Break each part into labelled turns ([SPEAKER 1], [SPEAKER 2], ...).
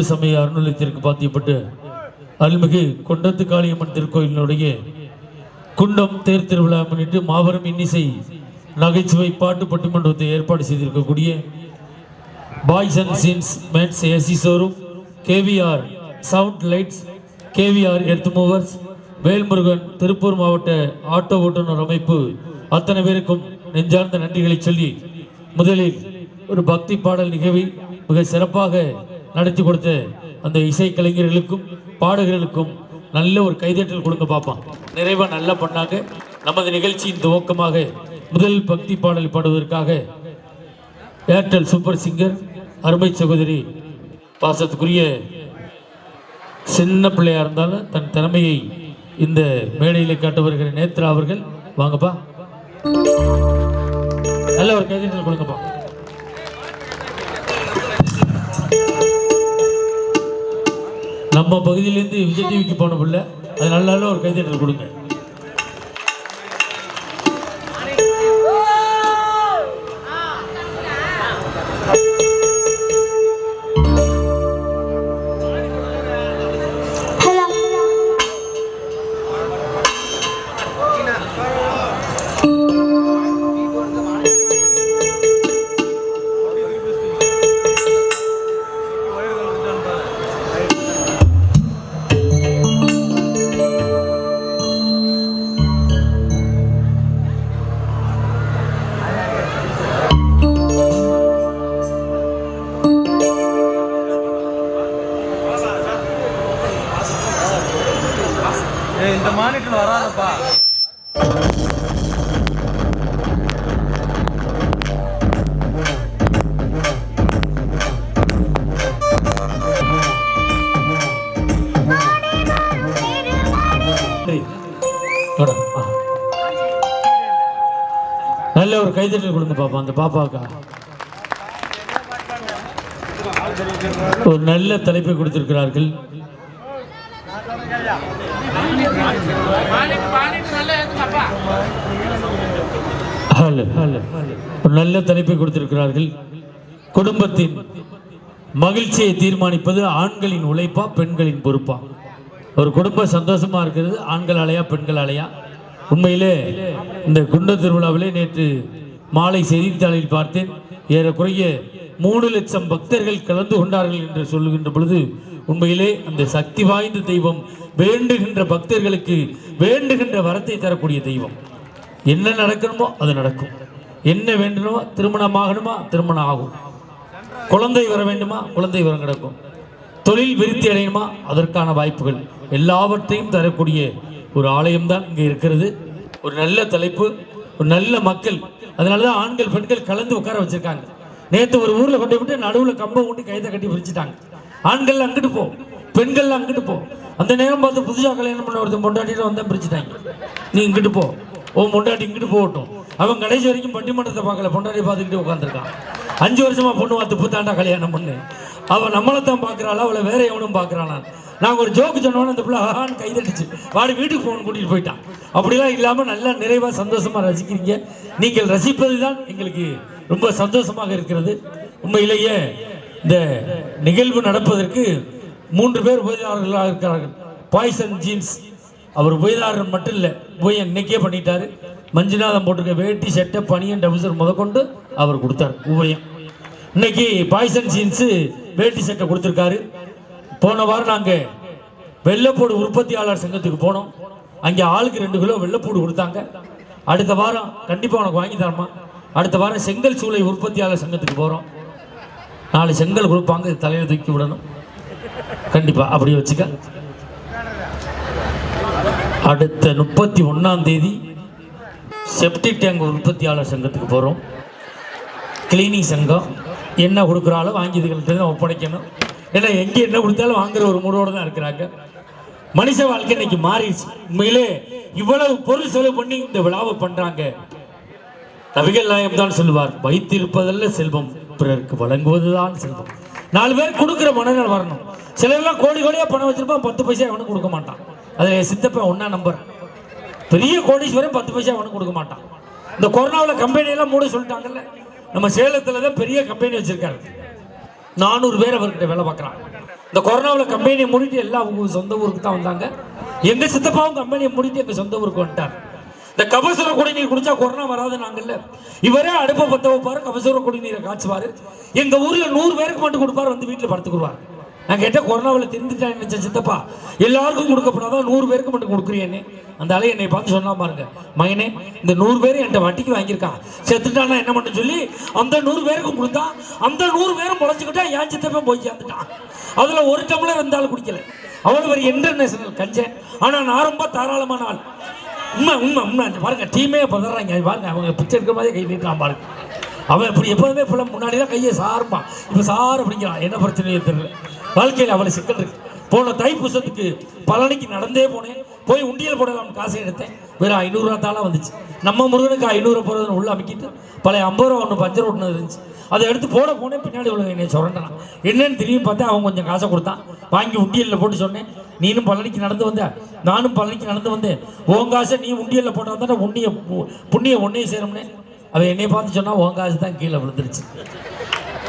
[SPEAKER 1] சமய அருநிலையத்திற்கு பாத்தியப்பட்டு அருள்மிகு கொண்டத்து காளியம்மன் திருக்கோயிலினுடைய குண்டம் தேர் திருவிழா முன்னிட்டு மாபெரும் இன்னிசை நகைச்சுவை பாட்டு பட்டிமன்றத்தை ஏற்பாடு செய்திருக்கக்கூடிய boys and jeans mats AC showroom KVR sound lights KVR earth movers Velmurugan Tiruppur மாவட்ட ஆட்டோ ஓட்டுநர் அமைப்பு அத்தனை பேருக்கும் நெஞ்சார்ந்த நன்றிகளை சொல்லி முதலில் ஒரு பக்தி பாடல் நிகழ்வில் மிக சிறப்பாக நடத்தி கொடுத்த அந்த இசை கலைஞர்களுக்கும் பாடகர்களுக்கும் நல்ல ஒரு கைதட்டல் கொடுங்க பார்ப்பான் நிறைவாக நல்லா பண்ணாங்க. நமது நிகழ்ச்சியின் துவக்கமாக முதல் பக்தி பாடல் பாடுவதற்காக ஏர்டெல் சூப்பர் சிங்கர் அருமை சகோதரி பாசத்துக்குரிய சின்ன பிள்ளையாக இருந்தாலும் தன் திறமையை இந்த மேடையில் காட்ட வருகிற நேத்ரா அவர்கள். வாங்கப்பா. நல்ல ஒரு கைதட்டல் கொடுங்கப்பா. நம்ம பகுதியிலேருந்து விஜய் டிவிக்கு போன பிள்ளை அது நல்ல ஒரு கைதட்டல் கொடுங்க. கைதட்டல் கொடுங்க பாப்பா அந்த பாப்பாக்கா ஒரு நல்ல தலைப்பை கொடுத்திருக்கிறார்கள். ஒரு நல்ல தலைப்பை கொடுத்திருக்கிறார்கள். குடும்பத்தின் மகிழ்ச்சியை தீர்மானிப்பது ஆண்களின் உழைப்பா பெண்களின் பொறுப்பா? ஒரு குடும்பம் சந்தோஷமா இருக்கிறது ஆண்கள் அலையா பெண்கள் அலையா? உண்மையிலே இந்த குண்ட திருவிழாவிலே நேற்று மாலை செய்தித்தாளில் பார்த்தேன் ஏறக்குறைய மூணு லட்சம் பக்தர்கள் கலந்து கொண்டார்கள் என்று சொல்லுகின்ற பொழுது உண்மையிலே அந்த சக்தி வாய்ந்த தெய்வம் வேண்டுகின்ற பக்தர்களுக்கு வேண்டுகின்ற வரத்தை தரக்கூடிய தெய்வம். என்ன நடக்கணுமோ அது நடக்கும். என்ன வேண்டணுமோ திருமணம் ஆகணுமா திருமணம் ஆகும். குழந்தை வர வேண்டுமா குழந்தை வரம் கிடக்கும். தொழில் விருத்தி அடையணுமா அதற்கான வாய்ப்புகள் எல்லாவற்றையும் தரக்கூடிய ஒரு ஆலயம் தான் இங்கே இருக்கிறது. ஒரு நல்ல தலைப்பு. ஒரு நல்ல மக்கள். அதனால தான் ஆண்கள் பெண்கள் கலந்து உட்கார வச்சிருக்காங்க. நேற்று ஒரு ஊர்ல கொண்டு விட்டு நடுவில் கம்பம் ஊட்டி கைதை கட்டி பிரிச்சுட்டாங்க. ஆண்கள் அங்கிட்டு போ. பெண்கள் அங்கிட்டு போ. அந்த நேரம் பார்த்து புதுசா கல்யாணம் பண்ண ஒருத்தன் பொண்டாட்டிட்டு வந்தா பிரிச்சுட்டாங்க. நீ இங்கிட்டு போ. ஓ பொண்டாட்டி இங்கிட்டு போகட்டும். அவன் கடைசி வரைக்கும் பட்டிமன்றத்தை பார்க்கல. பொண்டாட்டி பார்த்துக்கிட்டு உட்காந்துருக்கான் அஞ்சு வருஷமா பொண்ணு பார்த்து புத்தாண்டா கல்யாணம் பண்ணு. அவன் நம்மளை தான் பார்க்கறாளா? அவளை வேற எவனும் பார்க்குறானா? நாங்கள் ஒரு ஜோக்கு சொன்னோன்னு அந்த பிள்ளை ஆஹான்னு கைதட்டுச்சு. வாடி வீட்டுக்கு ஃபோன் கூட்டிட்டு போயிட்டான் அப்படிலாம் இல்லாமல் நல்லா நிறைவாக சந்தோஷமாக ரசிக்கிறீங்க. நீங்கள் ரசிப்பது தான் எங்களுக்கு ரொம்ப சந்தோஷமாக இருக்கிறது. உண்மையிலேயே இந்த நிகழ்வு நடப்பதற்கு மூன்று பேர் உபயதாரர்களாக இருக்கிறார்கள். பாய்சன் ஜீன்ஸ் அவர் உபயதாரர் மட்டும் இல்லை போய் இன்னைக்கே பண்ணிட்டாரு. மஞ்சுநாதம் போட்டிருக்க வேட்டி சட்டை பனியன் டபுசர் முதற்கொண்டு அவர் கொடுத்தார். உபயம். இன்னைக்கு பாய்சன் ஜீன்ஸு வேட்டி சட்டை கொடுத்துருக்காரு. போன வாரம் நாங்கள் வெள்ளைப்பூடு உற்பத்தியாளர் சங்கத்துக்கு போனோம். அங்கே ஆளுக்கு ரெண்டு கிலோ வெள்ளைப்பூடு கொடுத்தாங்க. அடுத்த வாரம் கண்டிப்பாக உனக்கு வாங்கி தரமா அடுத்த வாரம் செங்கல் சூளை உற்பத்தியாளர் சங்கத்துக்கு போகிறோம் நாலு செங்கல் கொடுப்பாங்க. தலையில் தூக்கி விடணும். கண்டிப்பாக அப்படியே வச்சுக்க. அடுத்த முப்பத்தி ஒன்றாம் தேதி செப்டி டேங்க் உற்பத்தியாளர் சங்கத்துக்கு போகிறோம் கிளீனிங் சங்கம் என்ன கொடுக்குறாலும் வாங்கி இதுகள்கிட்ட ஒப்படைக்கணும். ஏன்னா எங்கே என்ன கொடுத்தாலும் வாங்குற ஒரு மூடோடு தான் இருக்கிறாங்க. மனுஷ வாழ்க்கை இன்னைக்கு மாறிடுச்சு. உண்மையிலே இவ்வளவு பொருள் செலவு பண்ணி இந்த விழாவை பண்றாங்க. நபிகள் நாயம் தான் சொல்லுவார் வைத்திருப்பதல்ல செல்வம் பிறருக்கு வழங்குவதுதான் செல்வம். நாலு பேர் கொடுக்குற மனநிலை வரணும். சிலர்லாம் கோடி கோடியாக பணம் வச்சிருப்பான் பத்து பைசா அவனுக்கு கொடுக்க மாட்டான். அதில் என் சித்தப்பன் ஒன்னா நம்பர் பெரிய கோடீஸ்வரன் பத்து பைசா அவனுக்கு கொடுக்க மாட்டான். இந்த கொரோனாவில் கம்பெனி எல்லாம் மூட சொல்லிட்டாங்கல்ல. நம்ம சேலத்தில் தான் பெரிய கம்பெனி வச்சிருக்காரு. நானூறு பேர் அவர்கிட்ட வேலை பார்க்குறான் இந்த கொரோனாவில் கம்பெனியை மூடிட்டு எல்லாம் அவங்க சொந்த ஊருக்கு தான் வந்தாங்க. எங்கள் சித்தப்பாவும் கம்பெனியை மூடிட்டு எங்கள் சொந்த ஊருக்கு வந்துட்டார். இந்த கபசுர குடிநீர் குடிச்சா கொரோனா வராது நாங்கல்ல. இவரே அடுப்பை பத்த வைப்பாரு கபசுர குடிநீரை காய்ச்சுவார். எங்கள் ஊரில் நூறு பேருக்கு மட்டும் கொடுப்பாரு வந்து வீட்டில் படுத்துக்குருவார். நான் கேட்டால் கொரோனாவில் திருந்துட்டேன் நினைச்ச சித்தப்பா? எல்லாருக்கும் கொடுக்கப்படாதான் நூறு பேருக்கு மட்டும் கொடுக்குறியேன்னு அந்த ஆளு என்னை பார்த்து சொன்னா பாருங்க. மகனே இந்த நூறு பேர் என்கிட்ட வட்டிக்கு வாங்கியிருக்கான். செத்துட்டானா என்ன பண்ண சொல்லி அந்த நூறு பேருக்கும் கொடுத்தா அந்த நூறு பேரும் முளைச்சிக்கிட்டா என் சித்தப்பா போய் சேர்ந்துட்டான். அதில் ஒரு டம்ளர் இருந்தாலும் குடிக்கல. அவ்வளோ ஒரு இன்டர்நேஷனல் கஞ்சேன் ஆனால் நான் ரொம்ப தாராளமான ஆள். உண்மை உண்மை உண்மை. பாருங்க டீமே பதறாங்க. பாருங்க அவங்க பிச்சை எடுக்கிற மாதிரி கை நீட்டான் பாருங்க. அவன் இப்படி எப்போதுமே பிள்ளை முன்னாடி தான் கையை சாருப்பான் இப்போ சார் அப்படிங்கிறான். என்ன பிரச்சனையே தெரியல. வாழ்க்கையில் அவ்வளோ சிக்கல் இருக்கு. போன தைப்பூசத்துக்கு பழனிக்கு நடந்தே போனேன். போய் உண்டியல் போடலாம்னு காசை எடுத்தேன். வெறும் ஐநூறுரூவா தாளாக வந்துச்சு. நம்ம முருகனுக்கு ஐநூறு போகிறதுன்னு உள்ள அமைக்கிட்டு பழைய ஐம்பது ரூபா ஒன்று பஞ்சர் ஓட்டுனது இருந்துச்சு. அதை எடுத்து போட போனேன். பின்னாடி உள்ள என்னை சுரண்டான் என்னன்னு திரும்பி பார்த்தா அவன் கொஞ்சம் காசை கொடுத்தான். வாங்கி உண்டியலில் போட்டு சொன்னேன். நீனும் பழனிக்கு நடந்து வந்த நானும் பழனிக்கு நடந்து வந்தேன் உன் காசை நீ உண்டியலில் போட்டால் தானே உன்னிய புண்ணிய ஒன்றையும் சேரும்னே? அவன் என்னை பார்த்து சொன்னால் உன் காசு தான் கீழே விழுந்துருச்சு.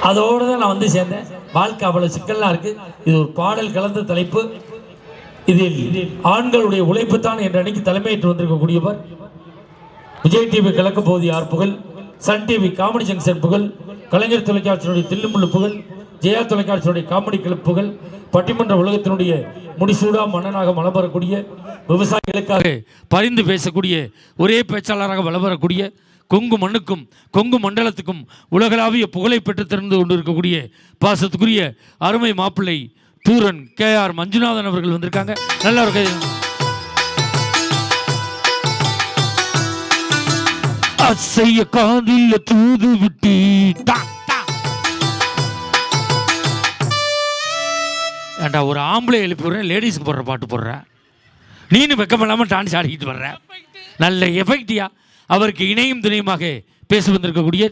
[SPEAKER 1] அதோடு தான் நான் வந்து சேர்ந்தேன். வாழ்க்கை அவ்வளோ சிக்கலாக இருக்கு. இது ஒரு பாடல் கலந்த தலைப்பு. இதில் ஆண்களுடைய உழைப்பு தான் என்ற அன்னைக்கு தலைமையேற்று வந்திருக்கக்கூடியவர். விஜய் டிவி கிழக்கு பகுதி ஆர் புகழ் சன் டிவி காமெடி ஜங்ஷன் புகழ் கலைஞர் தொலைக்காட்சியினுடைய தில்லுமுள்ளு புகழ் ஜெயா தொலைக்காட்சியினுடைய காமெடி கிளப் புகழ் பட்டிமன்ற உலகத்தினுடைய முடிசூடா மன்னனாக மலம் வரக்கூடிய விவசாயிகளுக்காக பரிந்து பேசக்கூடிய ஒரே பேச்சாளராக வலம் வரக்கூடிய கொங்கு மண்ணுக்கும் கொங்கு மண்டலத்துக்கும் உலகளாவிய புகழை பெற்று திறந்து கொண்டிருக்கக்கூடிய பாசத்துக்குரிய அருமை மாப்பிள்ளை தூரன் கே ஆர் மஞ்சுநாதன் அவர்கள் வந்திருக்காங்க. நல்லா இருக்கு? அசைய காதில் தூது விட்டு டா, ஏண்டா ஒரு ஆம்பளை எழுப்பி விடுறேன் போடுற பாட்டு போடுறேன் நீனு வெக்கமில்லாமல் டான்ஸ் ஆடிக்கிட்டு வர்ற? நல்ல எஃபெக்டியா அவருக்கு இணையும் துணையுமாக பேச வந்திருக்கக்கூடிய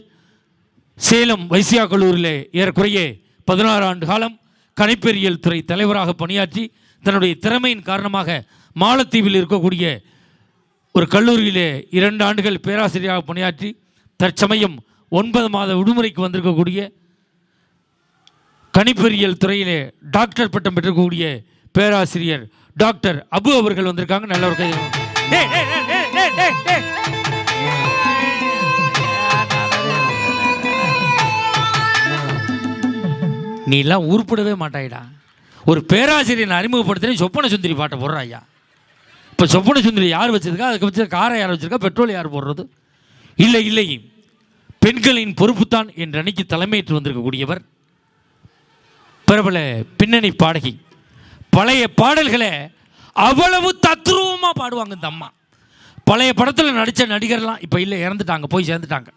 [SPEAKER 1] சேலம் வைசியா கல்லூரியில் ஏறக்குறைய பதினாறு ஆண்டு காலம் கணிப்பொறியியல் துறை தலைவராக பணியாற்றி தன்னுடைய திறமையின் காரணமாக மாலத்தீவில் இருக்கக்கூடிய ஒரு கல்லூரியிலே இரண்டு ஆண்டுகள் பேராசிரியராக பணியாற்றி தற்சமயம் ஒன்பது மாத விடுமுறைக்கு வந்திருக்கக்கூடிய கணிப்பொறியியல் துறையிலே டாக்டர் பட்டம் பெற்றக்கூடிய பேராசிரியர் டாக்டர் அபு அவர்கள் வந்திருக்காங்க. நல்ல ஒரு கை நீ எல்லாம் உருப்படவே மாட்டாயிடா. ஒரு பேராசிரியர் அறிமுகப்படுத்தினே சொப்பன சுந்தரி பாட்டை போடுறா ஐயா இப்போ சொப்பன சுந்தரி யார் வச்சிருக்கா? அதுக்கு வச்சு காரை யார் வச்சிருக்கா? பெட்ரோல் யார் போடுறது? இல்லை இல்லை. பெண்களின் பொறுப்புத்தான் என்ற அணிக்கு தலைமையேற்று வந்திருக்கக்கூடியவர் பிரபல பின்னணி பாடகி. பழைய பாடல்களை அவ்வளவு தத்ரூபமாக பாடுவாங்க இந்த அம்மா. பழைய படத்தில் நடித்த நடிகர்லாம் இப்போ இல்லை இறந்துட்டாங்க போய் சேர்ந்துட்டாங்க.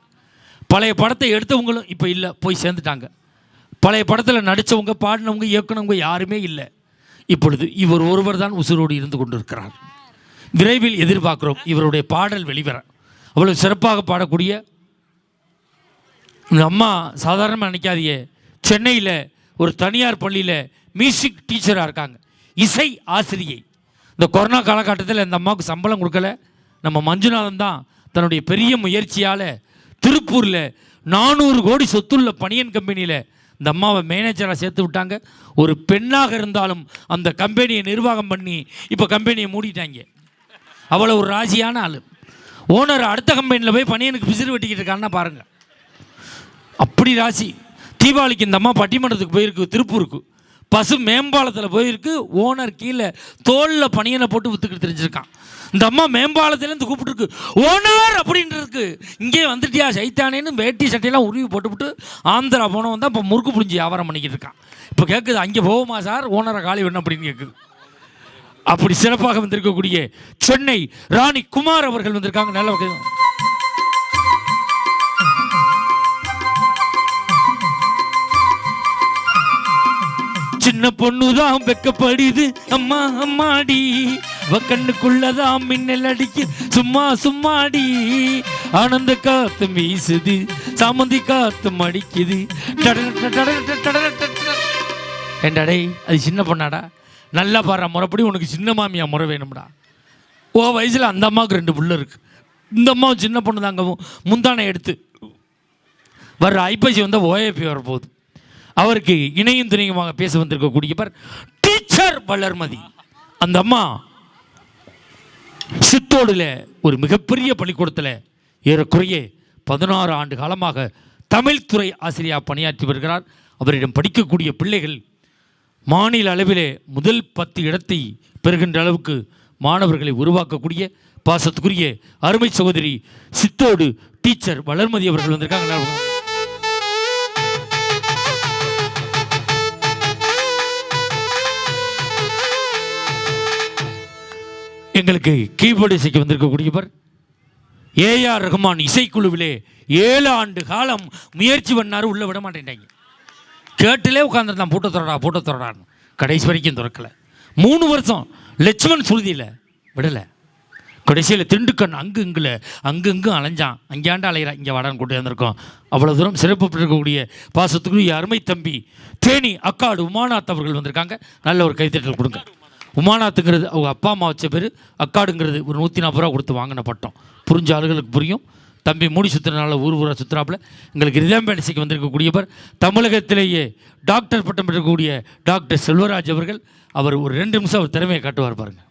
[SPEAKER 1] பழைய படத்தை எடுத்தவங்களும் இப்போ இல்லை போய் சேர்ந்துட்டாங்க. பழைய படத்தில் நடித்தவங்க பாடினவங்க இயக்குனவங்க யாருமே இல்லை. இப்பொழுது இவர் ஒருவர் தான் உசுரோடு இருந்து கொண்டிருக்கிறார். விரைவில் எதிர்பார்க்கிறோம் இவருடைய பாடல் வெளிவர. அவ்வளவு சிறப்பாக பாடக்கூடிய இந்த அம்மா சாதாரணமாக நினைக்காதியே சென்னையில் ஒரு தனியார் பள்ளியில் மியூசிக் டீச்சராக இருக்காங்க. இசை ஆசிரியை. இந்த கொரோனா காலகட்டத்தில் இந்த அம்மாவுக்கு சம்பளம் கொடுக்கல. நம்ம மஞ்சுநாதன் தான் தன்னுடைய பெரிய முயற்சியால் திருப்பூரில் நானூறு கோடி சொத்துள்ள பனியன் கம்பெனியில் இந்த அம்மாவை மேனேஜராக சேர்த்து விட்டாங்க. ஒரு பெண்ணாக இருந்தாலும் அந்த கம்பெனியை நிர்வாகம் பண்ணி இப்போ கம்பெனியை மூடிட்டாங்க. அவ்வளோ ஒரு ராசியான ஆள். ஓனர் அடுத்த கம்பெனியில் போய் பனியனுக்கு பிசிறு வெட்டிக்கிட்டு இருக்கான்னா பாருங்கள் அப்படி ராசி. தீபாவளிக்கு இந்த அம்மா பட்டிமன்றத்துக்கு போயிருக்கு திருப்பூருக்கு. பசு மேம்பாலத்தில் போயிருக்கு ஓனர் கீழே தோளில் பனியனை போட்டு விற்றுக்கிட்டு தெரிஞ்சிருக்கான். இந்த அம்மா மேம்பாலத்துலேருந்து கூப்பிட்டுருக்கு. ஓனர் அப்படின்ட்டு இங்கே வந்துட்டியா சைத்தானேன்னு வேட்டி சட்டையெல்லாம் உருவி போட்டுவிட்டு ஆந்திரா போனவன் தான் இப்போ முறுக்கு புளிஞ்சி வியாபாரம் பண்ணிக்கிட்டு இருக்கான். இப்போ கேட்குது அங்கே போவோமா சார்? ஓனரை காலி வேணும் அப்படின்னு கேட்குது அப்படி சிறப்பாக வந்திருக்கக்கூடிய சென்னை ராணி குமார் அவர்கள் வந்திருக்காங்க. நல்ல வகை. சின்ன பொண்ணுதான் வெக்கப்படுது. அம்மா அம்மாடி. அவ கண்ணுக்குள்ளதான் மின்னல் அடிக்கு. சும்மா சும்மாடி ஆனந்த காத்து வீசுது. சாமந்தி காத்து மடிக்குது. டட- அது சின்ன பொண்ணாடா? நல்லா பாடுற. முறைப்படி உனக்கு சின்ன மாமியா முறை வேணும்டா. ஓ வயசில் அந்த அம்மாவுக்கு ரெண்டு புள்ள இருக்கு. இந்த அம்மாவும் சின்ன பொண்ணு தாங்க முந்தானை எடுத்து வர்ற ஐப்பசி வந்தால் ஓஏபி வரப்போகுது. அவருக்கு இணையும் துணையுமாக பேச வந்திருக்கக்கூடியவர் டீச்சர் வளர்மதி. அந்த அம்மா சித்தோடுல ஒரு மிகப்பெரிய பள்ளிக்கூடத்தில் ஏறக்குறைய பதினாறு ஆண்டு காலமாக தமிழ்துறை ஆசிரியர் பணியாற்றி வருகிறார். அவரிடம் படிக்கக்கூடிய பிள்ளைகள் மாநில அளவிலே முதல் பத்து இடத்தை பெறுகின்ற அளவுக்கு மாணவர்களை உருவாக்கக்கூடிய பாசத்துக்குரிய அருமை சகோதரி சித்தோடு டீச்சர் வளர்மதி அவர்கள் வந்திருக்காங்க. எங்களுக்கு கீபோர்டு இசைக்கு வந்திருக்கக்கூடியவர் ஏஆர் ரஹ்மான் இசைக்குழுவிலே ஏழு ஆண்டு காலம் முயற்சி பண்ணாரு உள்ள விட மாட்டேன்ட்டாங்க. கேட்டிலே உட்காந்துருந்தான் பூட்ட துறடா பூட்ட துறடான்னு கடைசி வரைக்கும் திறக்கலை. மூணு வருஷம் லட்சுமண் சுருதியில் விடலை. கடைசியில் திண்டுக்கண் அங்கு இங்குல அங்கு இங்கும் அலைஞ்சான். அங்கேயாண்டு அலைகிறான் இங்கே வடான்னு கூட்டி வந்திருக்கோம். அவ்வளோ தூரம் சிறப்பு பெற்றிருக்கக்கூடிய பாசத்துக்குரிய அருமை தம்பி தேனி அக்காடு உமானாத் அவர்கள் வந்திருக்காங்க. நல்ல ஒரு கைத்தட்டல் கொடுங்க. உமாநாத்துங்கிறது அவங்க அப்பா அம்மா வச்ச பேர் அக்காடுங்கிறது ஒரு நூற்றி நாற்பது ரூபா கொடுத்து வாங்கின பட்டம். புரிஞ்ச ஆளுகளுக்கு புரியும். தம்பி மூடி சுற்றுனால ஊர் ஊராக சுற்றுறாப்புல எங்களுக்கு ரிதம்பேடிசைக்கு வந்திருக்கக்கூடியவர் தமிழகத்திலேயே டாக்டர் பட்டம் பெற்றக்கூடிய டாக்டர் செல்வராஜ் அவர்கள் அவர் ஒரு ரெண்டு நிமிஷம் அவர் திறமையை காட்டுவார் பாருங்கள்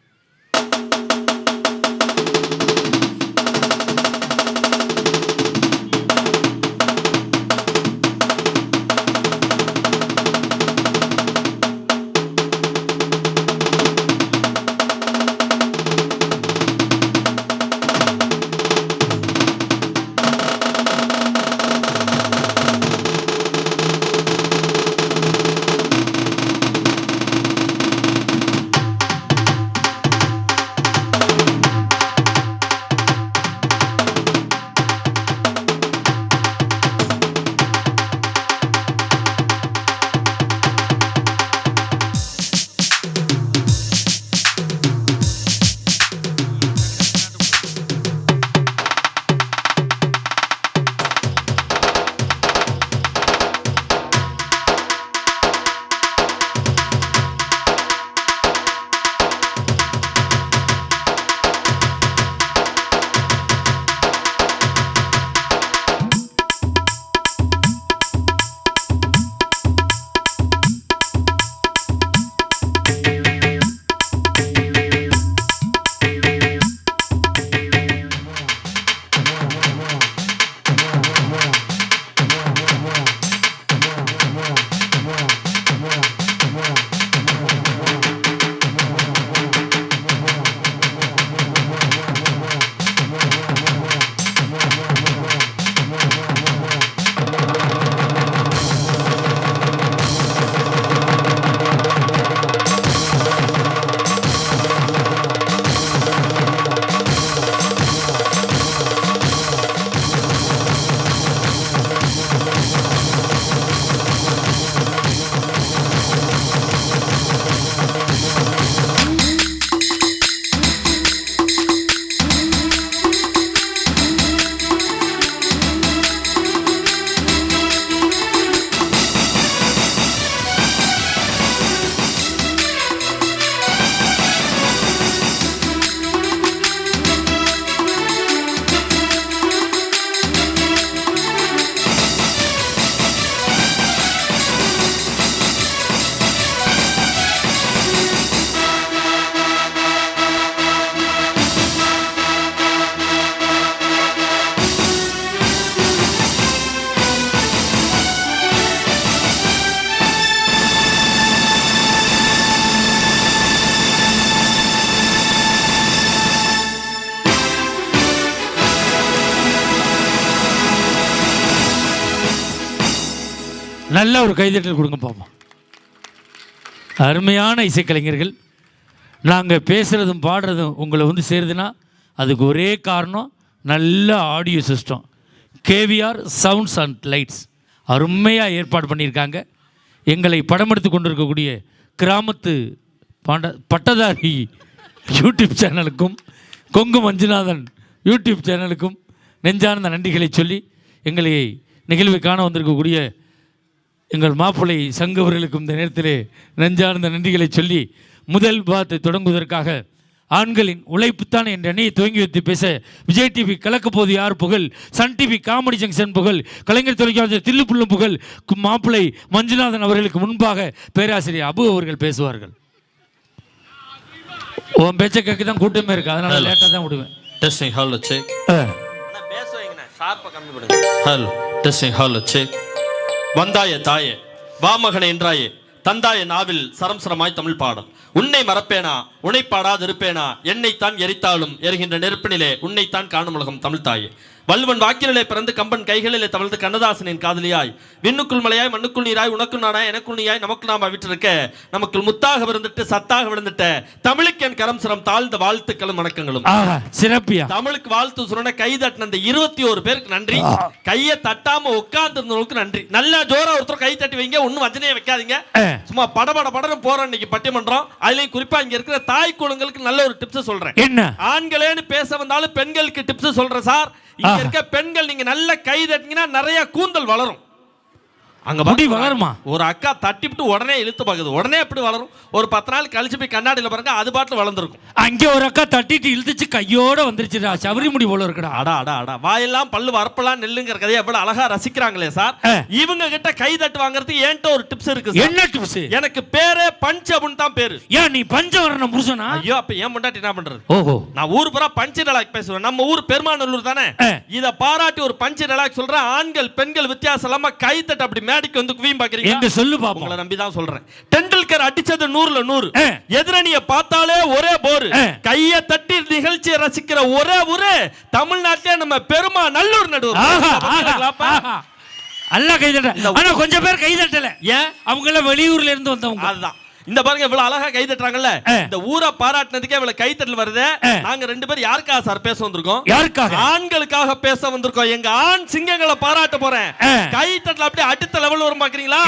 [SPEAKER 1] நல்ல ஒரு கைதட்டல் கொடுங்க பார்ப்போம் அருமையான இசைக்கலைஞர்கள் நாங்கள் பேசுகிறதும் பாடுறதும் உங்களை வந்து சேருதுன்னா அதுக்கு ஒரே காரணம் நல்ல audio system. KVR sounds and lights. அருமையாக ஏற்பாடு பண்ணியிருக்காங்க. எங்களை படமெடுத்து கொண்டிருக்கக்கூடிய கிராமத்து பாண்ட பட்டதாரி யூடியூப் சேனலுக்கும் கொங்கு மஞ்சுநாதன் யூடியூப் சேனலுக்கும் நெஞ்சார்ந்த நன்றிகளை சொல்லி எங்களை நிகழ்வை காண வந்திருக்கக்கூடிய எங்கள் மாப்பிள்ளை சங்கவர்களுக்கும் இந்த நேரத்திலே நெஞ்சார்ந்த நன்றிகளை சொல்லி முதல் பாத்தை தொடங்குவதற்காக ஆண்களின் உழைப்புத்தான் என்ற அணியை துவங்கி வைத்து பேச விஜய் டிவி கலக்க போது யார் புகழ்? சன் டிவி காமெடி ஜங்ஷன் புகழ் கலைஞர் தொலைக்காட்சி தில்லுப்புள்ளும் புகழ் மாப்பிள்ளை மஞ்சுநாதன் அவர்களுக்கு முன்பாக பேராசிரியர் அபு அவர்கள் பேசுவார்கள். உன் பேச்சை கேட்க தான் கூட்டமே இருக்கு. அதனால லேட்டாக தான் விடுவேன்.
[SPEAKER 2] டெஸ்டிங் ஹலோ செக்
[SPEAKER 3] பேச வைங்கண்ணே. ஷார்ப்பா கம்மி பண்ணுங்க.
[SPEAKER 2] ஹலோ டெஸ்டிங் ஹலோ செக் வந்தாய தாயே வாமகனே என்றாயே தந்தாய நாவில் சரம் சரமாய் தமிழ் பாடல் உன்னை மறப்பேனா உன்னை பாடாதிருப்பேனா என்னைத்தான் எரித்தாலும் எரிகின்ற நெருப்பினிலே உன்னைத்தான் காணும் உலகம் தமிழ் தாயே. வல்வன் வாக்கிலே பிறந்து கம்பன் கைகளிலே தவழ்ந்து கண்ணதாசனின் காதலியாய். விண்ணுக்குள் மலையாய் மண்ணுக்குள் நீராய் உனக்குள் நாடாய் எனக்குள் நீயாய் நமக்குள் நாம் விட்டிருக்க நமக்குள் முத்தாக விழுந்துட்டு சத்தாக விழுந்துட்ட. தமிழுக்கு என் கரம் சிரம் தாழ்ந்த வாழ்த்துக்களும் வணக்கங்களும்.
[SPEAKER 1] சிறப்பியா.
[SPEAKER 2] தமிழுக்கு வாழ்த்து சொன்ன கை தட்டின அந்த இருபத்தி ஒரு பேருக்கு நன்றி. கையை தட்டாம உட்கார்ந்து இருந்தவங்களுக்கு நன்றி. நல்லா ஜோரா ஒருத்தர் கை தட்டி வைங்க ஒன்னும் வஞ்சனையே வைக்காதீங்க. சும்மா படபட படன்னு போறோம் இன்னைக்கு பட்டிமன்றம். அதுலயும் குறிப்பா இங்க இருக்கிற தாய் குழந்தைகளுக்கு நல்ல ஒரு டிப்ஸ் சொல்றேன்.
[SPEAKER 1] என்ன?
[SPEAKER 2] ஆண்களேன்னு பேச வந்தாலும் பெண்களுக்கு டிப்ஸ் சொல்றேன் சார். இங்க இருக்க பெண்கள் நீங்க நல்ல கை தட்டிங்கன்னா நிறைய கூந்தல் வளரும். அங்க
[SPEAKER 1] முடி. வளருமா?
[SPEAKER 2] ஒரு அக்கா தட்டிவிட்டு உடனே இழுத்து பாக்குது. உடனே எப்படி வளரும்? ஒரு பத்து நாள் கழிச்சு போய் கண்ணாடியில பாருங்க அது பாட்டுல வளர்ந்துருக்கும்.
[SPEAKER 1] அங்கே ஒரு அக்கா தட்டிட்டு இழுத்துச்சு கையோட வந்துருச்சுடா. சபரி முடி போல இருக்குடா.
[SPEAKER 2] அடா அடா அடா. வாயெல்லாம் பல்லு வரப்பெல்லாம் நெல்லுங்கிற கதையை எவ்வளவு அழகா ரசிக்கிறாங்களே சார். இவங்க கிட்ட கை தட்டு வாங்குறதுக்கு என்கிட்ட ஒரு டிப்ஸ் இருக்கு
[SPEAKER 1] என்ன டிப்ஸ்
[SPEAKER 2] எனக்கு பேரே பஞ்ச் அப்படின்னு தான் பேரு.
[SPEAKER 1] ஏன் நீ பஞ்சவரண புருஷனா?
[SPEAKER 2] ஐயோ அப்ப ஏன் முண்டாட்டி என்ன பண்றது?
[SPEAKER 1] ஓஹோ.
[SPEAKER 2] நான் ஊர் பூரா பஞ்சு டலாக் பேசுவேன். நம்ம ஊர் பெருமாநல்லூர் தானே. இத பாராட்டி ஒரு பஞ்சு டலாக் சொல்றேன் ஆண்கள் பெண்கள் வித்தியாசம் இல்லாம கை தட்டு அப்படி மேடைக்கு வந்து குவியும் பாக்குறீங்க
[SPEAKER 1] எங்க சொல்லு பாப்போம்.
[SPEAKER 2] உங்களை நம்பி தான் சொல்றேன். டெண்டுல்கர் அடிச்சது நூறுல நூறு. எதிரணிய பார்த்தாலே ஒரே போரு. கைய தட்டி நிகழ்ச்சியை ரசிக்கிற ஒரே ஊரு தமிழ்நாட்டிலே நம்ம பெருமா நல்லூர் நடுவர்.
[SPEAKER 1] ஆஹா, ஆஹா,
[SPEAKER 2] பாத்தீங்களாப்பா?
[SPEAKER 1] ஆஹா. எல்லாம் கை தட்ட ஆனா கொஞ்சம் பேர் கை தட்டல.
[SPEAKER 2] ஏன்?
[SPEAKER 1] அவங்க எல்லாம் வெளியூர்ல இருந்து வந்தவங்க.
[SPEAKER 2] அதுதான். இந்த பாருங்க இவ்வளவு அழகா கை தட்டுறாங்கல்ல. இந்த ஊரை பாராட்டினதுக்கே இவ்வளவு கை தட்டல் வருது. நாங்க ரெண்டு பேரும் யாருக்காக சார் பேச வந்திருக்கோம்?
[SPEAKER 1] யாருக்காக?
[SPEAKER 2] ஆண்களுக்காக பேச வந்திருக்கோம். எங்க ஆண் சிங்கங்களை பாராட்ட போறேன். கை தட்டல அப்படியே அடுத்த லெவல் வரும் பாக்குறீங்களா?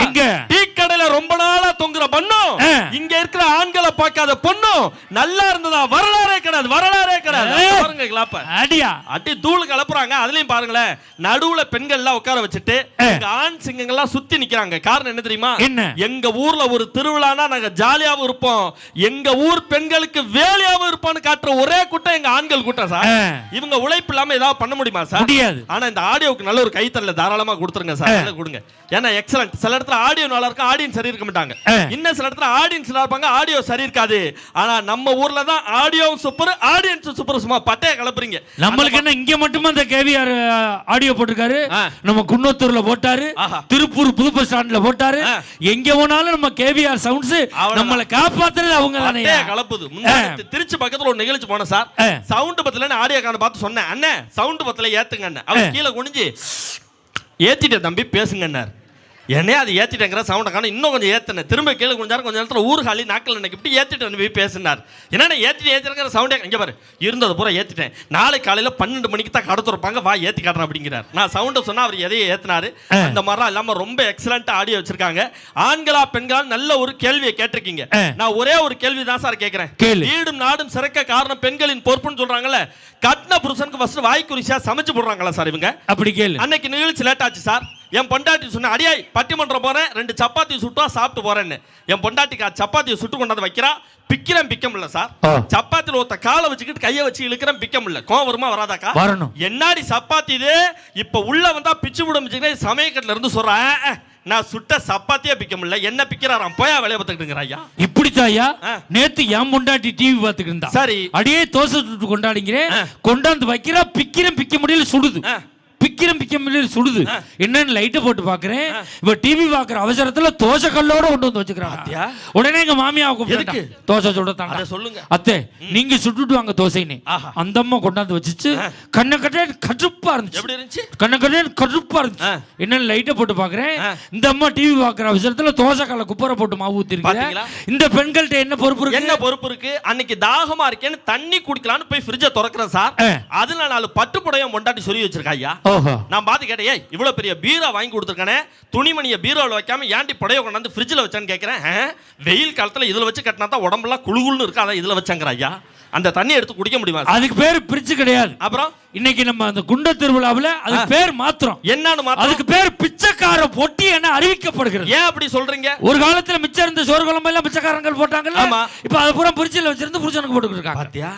[SPEAKER 2] டீ கடையில ரொம்ப நாளா தொங்குற பண்ணும். இங்க இருக்கிற ஆண்களை பார்க்காத பொண்ணும் நல்லா இருந்ததா? வரலாறே கிடையாது வரலாறே கிடையாது. பாருங்க கிளாப்ப
[SPEAKER 1] அடியா.
[SPEAKER 2] அட்டி தூள் கலப்புறாங்க. அதுலயும் பாருங்களேன் நடுவுல பெண்கள் எல்லாம் உட்கார வச்சுட்டு ஆண் சிங்கங்கள்லாம் சுத்தி நிக்கிறாங்க. காரணம் என்ன தெரியுமா?
[SPEAKER 1] என்ன?
[SPEAKER 2] எங்க ஊர்ல ஒரு திருவிழானா நாங்க ஜாலியாவும் இருப்போம் எங்க ஊர் பெண்களுக்கு வேலையாவும் இருப்போம்னு காட்டுற ஒரே கூட்டம் எங்க ஆண்கள் கூட்டம் சார். இவங்க உழைப்பு இல்லாம ஏதாவது பண்ண முடியுமா சார்
[SPEAKER 1] முடியாது.
[SPEAKER 2] ஆனா இந்த ஆடியோக்கு நல்ல ஒரு கைத்தறல தாராளமா கொடுத்துருங்க சார் கொடுங்க ஏன்னா எக்ஸலண்ட் சில இடத்துல ஆடியோ நல்லா இருக்கும் ஆடியன்ஸ் சரி இருக்க மாட்டாங்க. இன்னும் சில இடத்துல ஆடியன்ஸ் நல்லா இருப்பாங்க ஆடியோ சரி இருக்காது ஆனா நம்ம ஊர்ல தான் ஆடியோ சூப்பர் ஆடியன்ஸ் சூப்பர் சும்மா பட்டைய கலப்புறீங்க
[SPEAKER 1] நம்மளுக்கு என்ன இங்க மட்டுமா அந்த கேவிஆர் ஆடியோ போட்டிருக்காரு. நம்ம குன்னத்தூர்ல போட்டாரு. திருப்பூர் புது பஸ் ஸ்டாண்ட்ல போட்டாரு. எங்க போனாலும் நம்ம கேவிஆர் சவுண்ட்ஸ். நம்மளை காப்பாத்துறது அவங்க தானே.
[SPEAKER 2] கலப்புது. திருச்சி பக்கத்துல ஒரு நிகழ்ச்சி போனேன் சார். சவுண்ட் பத்தல ஆடியோ கார்டு பார்த்து சொன்னேன். அண்ணே சவுண்ட் பத்தல ஏத்துங்க அண்ணன் அவர் கீழே குனிஞ்சு ஏத்திட்டேன் தம்பி பேசுங்கன்னார் என்னே அது ஏத்திட்டேங்கிற சவுண்டை காணும். இன்னும் கொஞ்சம் ஏத்தினேன். திரும்ப கீழே குனிஞ்சாரு கொஞ்சம் நேரத்தில் ஊர்காலி நாக்கில் எனக்கு இப்படி வந்து போய் பேசினார். என்னென்ன ஏத்திட்டு ஏத்திருக்கிற சவுண்டே இங்கே பாரு இருந்தது பூரா ஏத்திட்டேன். நாளை காலையில் பன்னெண்டு மணிக்கு தான் கடை திறப்பாங்க வா ஏத்தி காட்டுறேன் அப்படிங்கிறார். நான் சவுண்டை சொன்னா அவர் எதையை ஏத்தினாரு. அந்த மாதிரிலாம் இல்லாம ரொம்ப எக்ஸலண்ட் ஆடியோ வச்சிருக்காங்க. ஆண்களா பெண்களா நல்ல ஒரு கேள்வியை கேட்டிருக்கீங்க. நான் ஒரே ஒரு கேள்வி தான் சார் கேட்கிறேன். வீடும் நாடும் சிறக்க காரணம் பெண்களின் பொறுப்புன்னு சொல்றாங்கல்ல கட்டின புருஷனுக்கு ஃபர்ஸ்ட் வாய்க்குரிசியா சமைச்சு போடுறாங்களா சார் இவங்க.
[SPEAKER 1] அப்படி கேளு.
[SPEAKER 2] அன்னைக்கு நிகழ்ச்சி லேட் ஆச்சு சார் என் பொண்டாட்டி சொன்ன அடியாய் பட்டிமன்றம் போறேன் ரெண்டு சப்பாத்தி சுட்டா சாப்பிட்டு போறேன்னு. என் பொண்டாட்டிக்கு சப்பாத்தியை சுட்டு கொண்டாந்து வைக்கிறா. பிக்கிறேன் பிக்க முடியல சார்.
[SPEAKER 1] ஆ.
[SPEAKER 2] சப்பாத்தில ஒருத்த காலை வச்சுக்கிட்டு கையை வச்சு இழுக்கிறேன் பிக்க முடியல. கோவம் வருமா வராதாக்கா?
[SPEAKER 1] வரணும்.
[SPEAKER 2] என்னாடி சப்பாத்தி இது? இப்ப உள்ள வந்தா பிச்சு விட முடிச்சுக்கிட்டே சமயக்கட்டுல இருந்து சொல்றேன் "ஆ, ஆ, நான் சுட்ட சப்பாத்தியே பிக்க முடியல. என்ன பிக்கிறாராம் போயா வேலையை பார்த்துக்கிட்டுங்கிற ஐயா.
[SPEAKER 1] இப்படித்தாயா
[SPEAKER 2] ஆ.
[SPEAKER 1] நேத்து என் பொண்டாட்டி டிவி பார்த்துக்கிட்டு இருந்தா.
[SPEAKER 2] சரி.
[SPEAKER 1] அடியே தோசை சுட்டு கொண்டாடிங்கிறேன். கொண்டாந்து வைக்கிறா பிக்கிறேன் பிக்க முடியல சுடுது.
[SPEAKER 2] ஆ.
[SPEAKER 1] பிக்கிறேன் பிக்க முடியல சுடுது. என்னன்னு லைட்டை போட்டு பாக்குறேன். இவ டிவி பாக்குற அவசரத்துல தோசை கல்லோட கொண்டு வந்து வச்சுக்கிறாங்க? உடனே எங்க மாமியாவை கூப்பிட்டா
[SPEAKER 2] எதுக்கு?
[SPEAKER 1] தோசை சுட தாண்டா.
[SPEAKER 2] அதை சொல்லுங்க.
[SPEAKER 1] அத்தை நீங்க சுட்டுட்டு வாங்க தோசைன்னு. அந்த அம்மா கொண்டாந்து வச்சுச்சு. கண்ண கட்டே கடுப்பா இருந்துச்சு. கண்ண கட்டே கடுப்பா இருந்துச்சு. என்னன்னு லைட்டை போட்டு பாக்குறேன். இந்த அம்மா டிவி பாக்குற அவசரத்துல தோசை கல்ல குப்பரை போட்டு மாவு ஊத்திருக்கீங்க
[SPEAKER 2] பாத்தீங்களா?
[SPEAKER 1] இந்த பெண்கள்ட்ட என்ன பொறுப்பு இருக்கு?
[SPEAKER 2] என்ன பொறுப்பு இருக்கு? அன்னைக்கு தாகமா இருக்கேன்னு தண்ணி குடிக்கலாம்னு போய் ஃப்ரிட்ஜை திறக்கிறேன் சார். அதுல நாலு பட்டு புடையம் பொண்டாட்டி சொல்லி வச்சிருக்கா ஐயா. நான் பார்த்து கேட்டேன் ஏய் இவ்வளவு பெரிய பீரோ வாங்கி கொடுத்துருக்கானே துணிமணியை பீரோவில் வைக்காம ஏன்டி புடைய கொண்டாந்து ஃப்ரிட்ஜில் வச்சான்னு கேட்குறேன் வெயில் காலத்தில் இதில் வச்சு கட்டினா தான் உடம்பெல்லாம் குளுகுள்னு இருக்கு? அதான் இதில் வச்சாங்கிற ஐயா. அந்த தண்ணி எடுத்து குடிக்க முடியுமா?
[SPEAKER 1] அதுக்கு பேர் பிரிச்சு கிடையாது.
[SPEAKER 2] அப்புறம்?
[SPEAKER 1] இன்னைக்கு நம்ம அந்த குண்ட திருவிழாவுல அதுக்கு பேர் மாத்திரம்.
[SPEAKER 2] என்னன்னு
[SPEAKER 1] அதுக்கு பேர் பிச்சைக்கார பொட்டி என அறிவிக்கப்படுகிறது.
[SPEAKER 2] ஏன் அப்படி சொல்றீங்க?
[SPEAKER 1] ஒரு காலத்துல மிச்சம் இருந்த சோறு குழம்பு எல்லாம் பிச்சைக்காரங்கள் போட்டாங்கல்ல?
[SPEAKER 2] ஆமா.
[SPEAKER 1] இப்ப அதை பூரா பிரிச்சில வச்சிருந்து புருஷனுக்கு போட்டுக்கிட்டு இருக்காங்க.
[SPEAKER 2] பாத்தியா?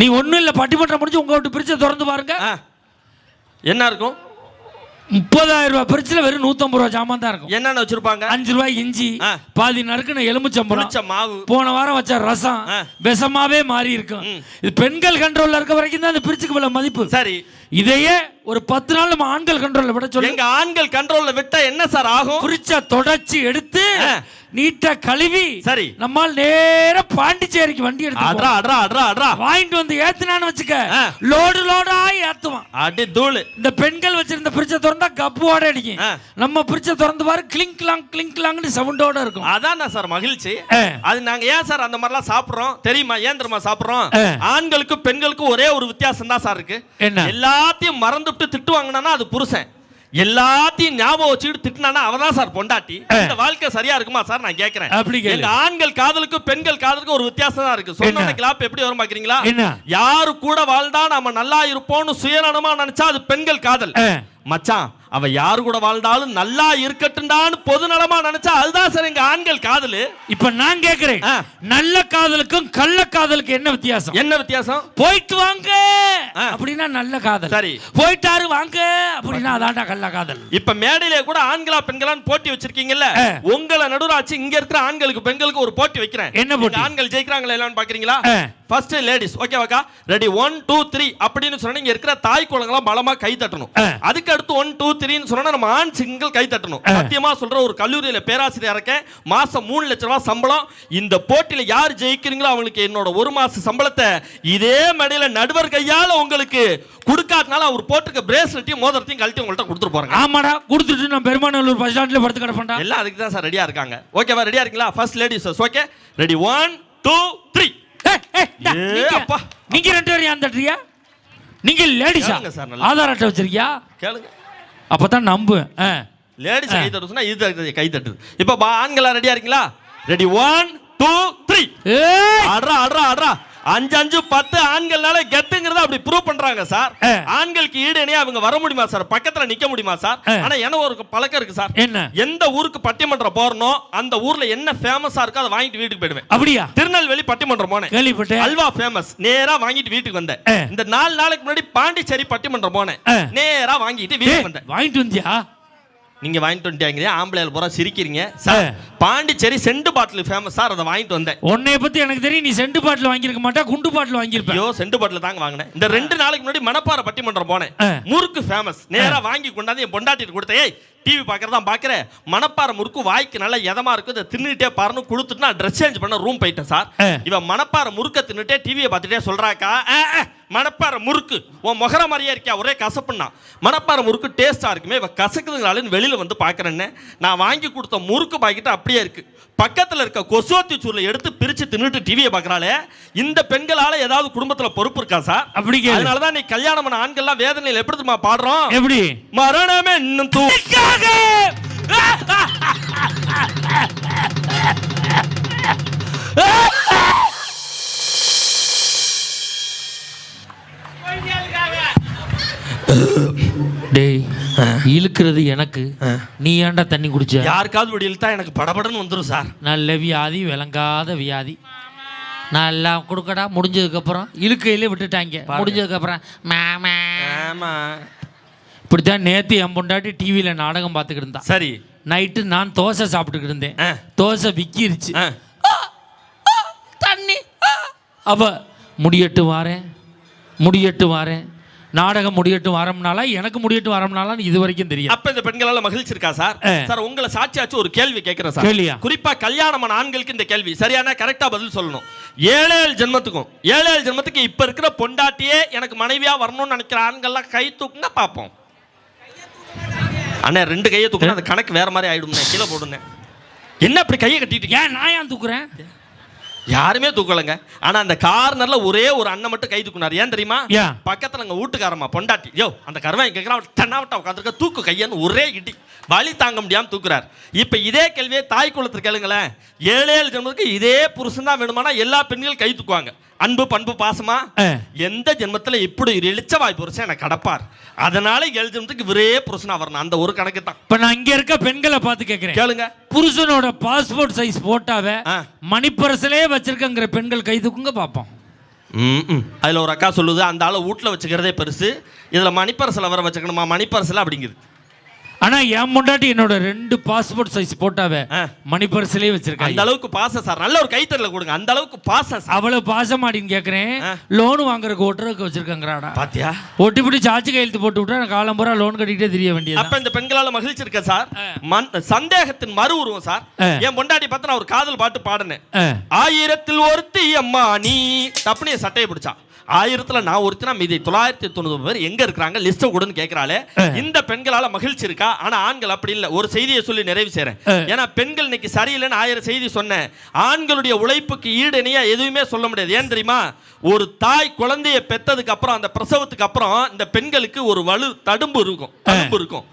[SPEAKER 1] நீ ஒண்ணும் இல்ல பட்டிமன்றம் முடிஞ்சு உங்க வீட்டு பிரிச்சை திறந்து பாருங்க.
[SPEAKER 2] என்ன இருக்கும்?
[SPEAKER 1] முப்பதாயிரம் ரூபாய் பிரிச்சில வெறும் நூத்தம்பது ரூபாய் ஜாமான் தான் இருக்கும்.
[SPEAKER 2] என்னென்ன வச்சிருப்பாங்க?
[SPEAKER 1] அஞ்சு ரூபாய் இஞ்சி. பாதி நறுக்குன எலுமிச்சம்பழம்
[SPEAKER 2] மாவு.
[SPEAKER 1] போன வாரம் வச்ச ரசம். விஷமாவே மாறி இருக்கும். இது பெண்கள் கண்ட்ரோல்ல இருக்க வரைக்கும் தான் அந்த பிரிச்சுக்கு உள்ள மதிப்பு.
[SPEAKER 2] சரி.
[SPEAKER 1] இதையே ஒரு பத்து நாள் நம்ம ஆண்கள் கண்ட்ரோல்ல விட சொல்லி.
[SPEAKER 2] எங்க ஆண்கள் கண்ட்ரோல்ல விட்டா என்ன சார் ஆகும்?
[SPEAKER 1] பிரிச்ச தொடச்சி எடுத்து. நீட்டா கழுவி
[SPEAKER 2] சரி.
[SPEAKER 1] நம்மால் நேர பாண்டிச்சேரிக்கு வண்டி எடுத்து
[SPEAKER 2] அட்ரா அட்ரா அட்ரா அட்ரா
[SPEAKER 1] வாங்கிட்டு வந்து ஏத்துனான்னு வச்சுக்க. லோடு லோடா ஏத்துவான்
[SPEAKER 2] அடி தூளு
[SPEAKER 1] இந்த பெண்கள் வச்சிருந்த பிரிச்ச திறந்தா கப்புவோட அடிக்கும். நம்ம பிரிச்ச திறந்து பாரு கிளிங் கிளாங் கிளிங் கிளாங்னு சவுண்டோட இருக்கும்
[SPEAKER 2] அதான் சார் மகிழ்ச்சி. அது நாங்க ஏன் சார் அந்த மாதிரிலாம் சாப்பிடுறோம் தெரியுமா ஏன் தெரியுமா சாப்பிடுறோம். ஆண்களுக்கும் பெண்களுக்கும் ஒரே ஒரு வித்தியாசம் தான் சார் இருக்கு
[SPEAKER 1] என்ன?
[SPEAKER 2] எல்லாத்தையும் மறந்துட்டு திட்டு வாங்கினா அது புருஷன் எல்லாத்தையும் ஞாபகம் வச்சுட்டு திட்டினானா அவதான் சார் பொண்டாட்டி. இந்த வாழ்க்கை சரியா இருக்குமா சார் நான்
[SPEAKER 1] கேளு.
[SPEAKER 2] எங்க ஆண்கள் காதலுக்கும் பெண்கள் காதலுக்கும் ஒரு வித்தியாசம் தான் இருக்கு சொன்ன? கிளாப் எப்படி வரும் பாக்குறீங்களா? யாரு கூட வாழ்ந்தா நம்ம நல்லா இருப்போம்னு சுயநலமா நினைச்சா அது பெண்கள் காதல். மச்சான் அவ யாரு கூட வாழ்ந்தாலும் நல்லா இருக்கட்டும்டான்னு பொது நலமா நினைச்சா அதுதான் சார் எங்க ஆண்கள் காதலு.
[SPEAKER 1] இப்ப நான் கேக்குறேன். நல்ல காதலுக்கும் கள்ள காதலுக்கும் என்ன வித்தியாசம்?
[SPEAKER 2] என்ன வித்தியாசம்?
[SPEAKER 1] போயிட்டு வாங்க. அப்படின்னா நல்ல காதல்.
[SPEAKER 2] சரி.
[SPEAKER 1] போயிட்டாரு வாங்க அப்படின்னா அதான்டா கள்ள காதல்.
[SPEAKER 2] இப்ப மேடையிலே கூட ஆண்களா பெண்களான்னு போட்டி வச்சிருக்கீங்கல்ல. உங்களை நடுராச்சு இங்க இருக்கிற ஆண்களுக்கு பெண்களுக்கு ஒரு போட்டி வைக்கிறேன்.
[SPEAKER 1] என்ன போட்டி?
[SPEAKER 2] ஆண்கள் ஜெயிக்கிறாங்களா இல்லைன்னு பாக்குறீங்களா. ஃபர்ஸ்ட் லேடிஸ் ஓகேவாக்கா ரெடி ஒன் டூ த்ரீ அப்படின்னு சொன்னா இங்க இருக்கிற தாய் குழந்தைங்களாம் பலமா கை தட்டணும். அதுக்கு அடுத்து ஒன் டூ த்ரீன்னு சொன்னா நம்ம ஆண் சிங்கிள் கை தட்டணும். சத்தியமா சொல்ற ஒரு கல்லூரியில பேராசிரியர் இருக்கேன். மாசம் மூணு லட்ச ரூபாய் சம்பளம். இந்த போட்டியில யார் ஜெயிக்கிறீங்களோ அவங்களுக்கு என்னோட ஒரு மாச சம்பளத்தை இதே மேடையில நடுவர் கையால உங்களுக்கு கொடுக்காதனால அவர் போட்டிருக்க பிரேஸ்லெட்டையும் மோதிரத்தையும் கழட்டி உங்கள்ட்ட கொடுத்துட்டு போறாங்க.
[SPEAKER 1] ஆமாடா கொடுத்துட்டு நான் பெருமாநல்லூர் பஸ் ஸ்டாண்ட்ல படுத்து கிடப்பேன்டா
[SPEAKER 2] எல்லாம் அதுக்கு தான் சார் ரெடியா இருக்காங்க. ஓகேவா ரெடியா இருக்கீங்களா? First ladies okay ready one two three
[SPEAKER 1] நீங்க-
[SPEAKER 2] அப்பா.
[SPEAKER 1] நீங்க ரெண்டு பேரும் ஏன் தட்டுறியா நீங்க லேடிஸா. ஆதார் அட்டை வச்சிருக்கியா?
[SPEAKER 2] கேளுங்க.
[SPEAKER 1] அப்பதான் நம்புவேன். ஆ.
[SPEAKER 2] லேடிஸ் கை தட்டுச்சுன்னா இது கை தட்டுது. இப்போ ஆண்களா ரெடியா இருக்கீங்களா? ரெடி ஒன் டூ த்ரீ அட்ரா அட்ரா அட்ரா அஞ்சு அஞ்சு பத்து ஆண்கள்னால கெட்டுங்கிறத அப்படி ப்ரூவ் பண்றாங்க சார். ஆண்களுக்கு ஈடு இணையா அவங்க வர முடியுமா சார்? பக்கத்துல நிக்க முடியுமா சார். ஆனா எனக்கு ஒரு பழக்கம் இருக்கு சார்?
[SPEAKER 1] என்ன?
[SPEAKER 2] எந்த ஊருக்கு பட்டிமன்றம் போறனோ அந்த ஊர்ல என்ன ஃபேமஸா இருக்கோ அதை வாங்கிட்டு வீட்டுக்கு போயிடுவேன்.
[SPEAKER 1] அப்படியா?
[SPEAKER 2] திருநெல்வேலி பட்டிமன்றம் போனேன்.
[SPEAKER 1] கேள்விப்பட்டேன்.
[SPEAKER 2] அல்வா ஃபேமஸ் நேரா வாங்கிட்டு வீட்டுக்கு வந்தேன். இந்த நாலு நாளைக்கு முன்னாடி பாண்டிச்சேரி பட்டிமன்றம் போனேன். நேரா வாங்கிட்டு வீட்டுக்கு வந்தேன்.
[SPEAKER 1] வாங்கிட்டு வந்தியா?
[SPEAKER 2] நீங்க வாங்கிட்டு வந்துட்டீங்க. ஆம்பளையால் பூரா சிரிக்கிறீங்க. Sir Pondicherry scent bottle famous sir அதை வாங்கிட்டு வந்தேன்.
[SPEAKER 1] உன்னைய பத்தி எனக்கு தெரியும் நீ செண்டு பாட்டில் வாங்கியிருக்க மாட்டா குண்டு பாட்டில் வாங்கியிருப்ப.
[SPEAKER 2] ஐயோ செண்டு பாட்டில் தாங்க வாங்கினேன். இந்த ரெண்டு நாளைக்கு முன்னாடி மணப்பாறை பட்டிமன்றம் போனேன். முறுக்கு ஃபேமஸ் நேரா வாங்கி கொண்டாந்து என் பொண்டாட்டிட்டு கொடுத்தேன். ஏய் டிவி பார்க்கறதா பார்க்குறேன். மணப்பாறை முறுக்கு வாய்க்கு நல்லா எதமா இருக்கு இதை தின்னுட்டே பாருன்னு கொடுத்துட்டு நான் ட்ரெஸ் சேஞ்ச் பண்ண ரூம் போயிட்டேன் சார். இவன் மணப்பாறை முறுக்க தின்னுட்டே டிவியை பார்த்துட்டே சொல்றாக்கா? "ஆ, ஆ, மணப்பாறை முறுக்கு. உன் முகர மாதிரியே இருக்கியா? ஒரே கசப்புன்னா மணப்பாறை முறுக்கு டேஸ்டா இருக்குமே. இவ கசக்குதுங்களாலும் வெளியில வந்து பார்க்கறேன்னு. நான் வாங்கி கொடுத்த முறுக்கு பாக்கெட் அப்படியே இருக்கு. பக்கத்துல இருக்க கொசுவத்தி சூர்ல எடுத்து பிரிச்சு தின்னுட்டு டிவியை பார்க்கறாளே இந்த பெண்களால ஏதாவது குடும்பத்துல பொறுப்பு இருக்கா சார்
[SPEAKER 1] அப்படி கேளு.
[SPEAKER 2] அதனாலதான் நீ கல்யாணம் பண்ண ஆண்கள்லாம் வேதனையில் எப்படி தெரியுமா பாடுறோம்?
[SPEAKER 1] எப்படி?
[SPEAKER 2] மரணமே இன்னும் தூ
[SPEAKER 1] டேய் இழுக்கிறது எனக்கு. நீ ஏன்டா தண்ணி குடிச்ச?
[SPEAKER 2] யாருக்காவது இப்படி இழுத்தா எனக்கு படபடன்னு வந்துரும் சார்.
[SPEAKER 1] நல்ல வியாதி விளங்காத வியாதி. நல்லா கொடுக்கடா முடிஞ்சதுக்கப்புறம் இழுக்கையிலே விட்டுட்டாங்க. முடிஞ்சதுக்கப்புறம் மாமா.
[SPEAKER 2] ஆமா.
[SPEAKER 1] இப்படித்தான் நேத்து என் பொண்டாட்டி டிவியில் நாடகம் பார்த்துக்கிட்டு இருந்தா.
[SPEAKER 2] சரி.
[SPEAKER 1] நைட்டு நான் தோசை சாப்பிட்டுக்கிட்டு இருந்தேன். தோசை விக்கிருச்சு. தண்ணி அவ முடியட்டு வாரேன். முடியட்டு வாரேன். நாடகம் முடியட்டு வாரம்னாலா எனக்கு முடியட்டு வாரம்னாலாம் இது வரைக்கும் தெரியும்
[SPEAKER 2] அப்ப இந்த பெண்களால மகிழ்ச்சி இருக்கா சார். சார் உங்களை சாட்சியாச்சு ஒரு கேள்வி கேட்கிறேன் சார்? குறிப்பா கல்யாணமான ஆண்களுக்கு இந்த கேள்வி. சரியான கரெக்டா பதில் சொல்லணும். ஏழு ஏழு ஜென்மத்துக்கும் ஏழு ஏழு ஜென்மத்துக்கு இப்ப இருக்கிற பொண்டாட்டியே எனக்கு மனைவியா வரணும்னு நினைக்கிற ஆண்கள்லாம் கை தூக்குங்க பார்ப்போம். அண்ணே ரெண்டு கையை தூக்குனா அந்த கணக்கு வேற மாதிரி ஆயிடும்ண்ணே. கீழே போடுண்ணே. என்ன அப்படி கையை கட்டிட்டு
[SPEAKER 1] ஏன் நான் ஏன் தூக்குறேன்?
[SPEAKER 2] யாருமே தூக்கலைங்க. ஆனா அந்த கார்னர்ல ஒரே ஒரு அண்ணன் மட்டும் கை தூக்குனார். ஏன் தெரியுமா? பக்கத்துல எங்க வீட்டுக்காரம்மா பொண்டாட்டி. யோ அந்த கருவாய் கேட்கிறான் தென்னாவட்டா உட்காந்துருக்க தூக்கு கையன்னு ஒரே இடி. வலி தாங்க முடியாம தூக்குறார். இப்ப இதே கேள்வியை தாய் குலத்துக்கு கேளுங்களேன். ஏழு ஏழு ஜென்மத்துக்கு இதே புருஷன் தான் வேணுமானா எல்லா பெண்களும் கை தூக்குவாங்க. அன்பு பண்பு பாசமா.
[SPEAKER 1] எந்த
[SPEAKER 2] ஜென்மத்துல இப்படி ஒரு இளிச்சவாய் புருஷன் எனக்கு கடப்பார். அதனால ஏழு ஜென்மத்துக்கு இவரே புருஷனா வரணும். அந்த ஒரு கணக்கு தான்.
[SPEAKER 1] இப்ப நான் இங்க இருக்க பெண்களை பார்த்து கேட்கிறேன்
[SPEAKER 2] கேளுங்க.
[SPEAKER 1] புருஷனோட பாஸ்போர்ட் சைஸ் போட்டாவே. மணிப்பரசலே வச்சிருக்கங்கிற பெண்கள் கை தூக்குங்க பார்ப்போம்.
[SPEAKER 2] ம் அதில் ஒரு அக்கா சொல்லுது அந்த ஆளை வீட்டில் வச்சுக்கிறதே பெருசு. இதில் மணிப்பரசில் வர வச்சுக்கணுமா? மணிப்பரசில் அப்படிங்குது.
[SPEAKER 1] ஆனா என் முண்டாட்டி என்னோட ரெண்டு பாஸ்போர்ட் சைஸ் போட்டாவே. மணிப்பரசலே
[SPEAKER 2] அந்த
[SPEAKER 1] வச்சிருக்காங்க
[SPEAKER 2] அளவுக்கு பாசம் சார் நல்ல ஒரு கைத்தறல கொடுங்க. அந்த அளவுக்கு பாசம்
[SPEAKER 1] அவ்வளவு பாசமாடின்னு கேக்குறேன்.
[SPEAKER 2] ஆ.
[SPEAKER 1] லோன் வாங்குறதுக்கு ஒட்டுறதுக்கு வச்சிருக்காங்கறாடா
[SPEAKER 2] பாத்தியா?
[SPEAKER 1] ஒட்டி பிடி சாட்சி கையெழுத்து போட்டு விட்டா காலம் பூரா லோன் கட்டிக்கிட்டே தெரிய வேண்டியது
[SPEAKER 2] அப்ப இந்த பெண்களால மகிழ்ச்சி இருக்க சார் சந்தேகத்தின் மறு உருவம் சார். என் பொண்டாட்டி பார்த்து நான் ஒரு காதல் பாட்டு பாடினேன். ஆயிரத்தில் ஒருத்தி அம்மா நீ. தப்புனு சட்டையை பிடிச்சா. ஆயிரத்துல நான் ஒருத்தினா மீதி தொள்ளாயிரத்தி தொண்ணூறு பேர் எங்க இருக்கிறாங்க? லிஸ்ட கொடுன்னு கேட்கறாளே. இந்த பெண்களால மகிழ்ச்சி இருக்கா ஆனா ஆண்கள் அப்படி இல்ல. ஒரு செய்தியை சொல்லி நிறைவு செய்றேன்.
[SPEAKER 1] ஆ.
[SPEAKER 2] ஏன்னா பெண்கள் இன்னைக்கு சரியில்லைன்னு ஆயிரம் செய்தி சொன்னேன். ஆண்களுடைய உழைப்புக்கு ஈடு இணையா எதுவுமே சொல்ல முடியாது. ஏன் தெரியுமா? ஒரு தாய் குழந்தையை பெத்ததுக்கு அப்புறம் அந்த பிரசவத்துக்கு அப்புறம் இந்த பெண்களுக்கு ஒரு வலு தடும்பு இருக்கும். தடும்பு இருக்கும்.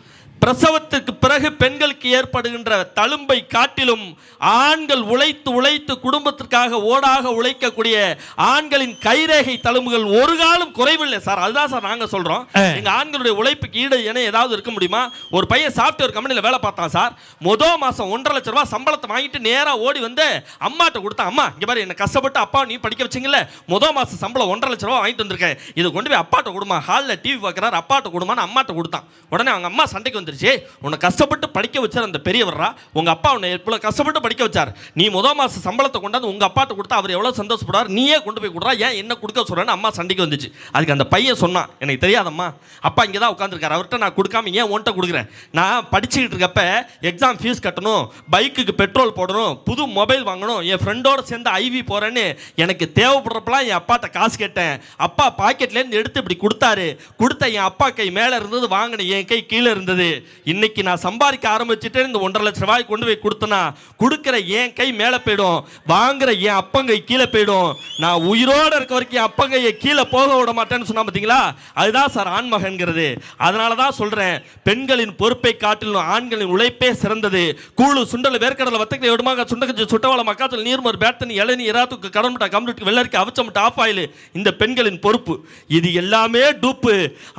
[SPEAKER 2] பிரசவத்துக்கு பிறகு பெண்களுக்கு ஏற்படுகின்ற தழும்பை காட்டிலும் ஆண்கள் உழைத்து உழைத்து குடும்பத்திற்காக ஓடாக உழைக்கக்கூடிய ஆண்களின் கைரேகை தழும்புகள் ஒரு காலம் குறைவில்லை சார். அதுதான் சார் நாங்க சொல்றோம்.
[SPEAKER 1] ஆ.
[SPEAKER 2] எங்க ஆண்களுடைய உழைப்புக்கு ஈடு என ஏதாவது இருக்க முடியுமா? ஒரு பையன் சாஃப்ட்வேர் கம்பெனியில் வேலை பார்த்தான் சார். மொதல் மாசம் ஒன்றரை லட்ச ரூபாய் சம்பளத்தை வாங்கிட்டு நேரா ஓடி வந்து அம்மாட்ட கொடுத்தான். அம்மா இங்க பாரு என்ன கஷ்டப்பட்டு அப்பா நீ படிக்க வச்சிங்கல்ல? மொதல் மாசம் சம்பளம் ஒன்றரை லட்ச ரூபாய் வாங்கிட்டு வந்திருக்கேன். இதை கொண்டு போய் அப்பாட்ட கொடுமா ஹாலில் டிவி பார்க்குறாரு அப்பாட்ட கொடுமான்னு அம்மாட்ட கொடுத்தான். உடனே அவங்க அம்மா சண்டைக்கு வந்துருச்சு உன்னை கஷ்டப்பட்டு படிக்க வச்சார் அந்த பெரியவர்ரா. உங்கள் அப்பா உன்னை எவ்வளோ கஷ்டப்பட்டு படிக்க வச்சார். நீ மொதல் மாதம் சம்பளத்தை கொண்டாந்து உங்கள் அப்பாட்ட கொடுத்தா அவர் எவ்வளோ சந்தோஷப்படுவார்? நீயே கொண்டு போய் கொடுறா. ஏன் என்ன கொடுக்க சொல்கிறேன்னு அம்மா சண்டைக்கு வந்துச்சு. அதுக்கு அந்த பையன் சொன்னான் எனக்கு தெரியாதம்மா. அப்பா இங்கே தான் உட்காந்துருக்காரு அவர்கிட்ட நான் கொடுக்காம ஏன் உன்கிட்ட கொடுக்குறேன்? நான் படிச்சுக்கிட்டு இருக்கப்ப எக்ஸாம் ஃபீஸ் கட்டணும் பைக்குக்கு பெட்ரோல் போடணும் புது மொபைல் வாங்கணும் என் ஃப்ரெண்டோட சேர்ந்து ஐவி போகிறேன்னு எனக்கு தேவைப்படுறப்பலாம் என் அப்பாட்ட காசு கேட்டேன். அப்பா பாக்கெட்லேருந்து எடுத்து இப்படி கொடுத்தாரு. கொடுத்த என் அப்பா கை மேலே இருந்தது வாங்கின என் கை கீழே இருந்தது. இன்னைக்கு நான் சம்பாதிக்க ஆரம்பிச்சுட்டு இந்த ஒன்றரை லட்ச ரூபாய் கொண்டு போய் கொடுத்தனா கொடுக்குற என் கை மேலே போயிடும் வாங்குற என் அப்பங்கை கீழே போயிடும். நான் உயிரோடு இருக்க வரைக்கும் என் அப்பங்கையை கீழே போக விட மாட்டேன்னு சொன்னா பார்த்தீங்களா அதுதான் சார் ஆண்மகன்கிறது அதனால தான் சொல்கிறேன் பெண்களின் பொறுப்பை காட்டிலும் ஆண்களின் உழைப்பே சிறந்தது. கூழு சுண்டல் வேர்க்கடலை வத்தக்கடை விடுமாங்க சுண்டக்கஞ்சி சுட்டவாள மக்காத்தல் நீர்மர் பேத்தனி இளநீ இராத்துக்கு கடன்முட்டா கம்ப்ளீட் வெள்ளரிக்கு அவச்சமுட்டா ஆஃப் ஆயில் இந்த பெண்களின் பொறுப்பு. இது எல்லாமே டூப்பு.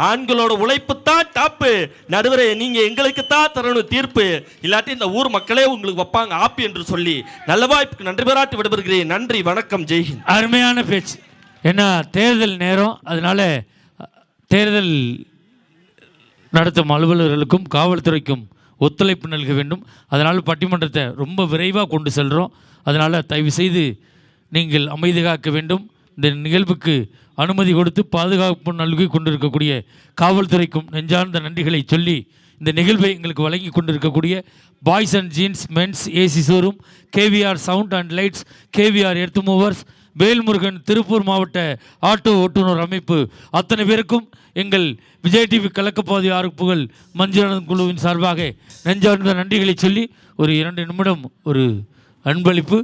[SPEAKER 2] ஆண்களோட உழைப்பு தான் டாப்பு. நடுவரை நீங்க எங்களுக்கு தான் தரணும் தீர்ப்பு. இல்லாட்டி இந்த ஊர் மக்களே உங்களுக்கு வைப்பாங்க ஆப்பி என்று சொல்லி. நல்ல வாய்ப்புக்கு நன்றி பாராட்டி விடைபெறுகிறேன். நன்றி வணக்கம் ஜெய்ஹிந்த்
[SPEAKER 1] அருமையான பேச்சு. ஏன்னா தேர்தல் நேரம் அதனால தேர்தல் நடத்தும் அலுவலர்களுக்கும் காவல்துறைக்கும் ஒத்துழைப்பு நல்க வேண்டும். அதனால் பட்டிமன்றத்தை ரொம்ப விரைவாக கொண்டு செல்கிறோம் அதனால் தயவு செய்து நீங்கள் அமைதி காக்க வேண்டும். இந்த நிகழ்வுக்கு அனுமதி கொடுத்து பாதுகாப்பு நல்கி கொண்டிருக்கக்கூடிய காவல்துறைக்கும் நெஞ்சார்ந்த நன்றிகளை சொல்லி இந்த நிகழ்வை எங்களுக்கு வழங்கி கொண்டிருக்கக்கூடிய boys and jeans men's AC showroom KVR sound and lights KVR earth movers Velmurugan Tiruppur மாவட்ட ஆட்டோ ஓட்டுநர் அமைப்பு. அத்தனை பேருக்கும் எங்கள் விஜய் டிவி கலக்கப்பாதி அறுப்புகள் மஞ்சள் குழுவின் சார்பாக நெஞ்சார்ந்த நன்றிகளை சொல்லி ஒரு இரண்டு நிமிடம் ஒரு அன்பளிப்பு.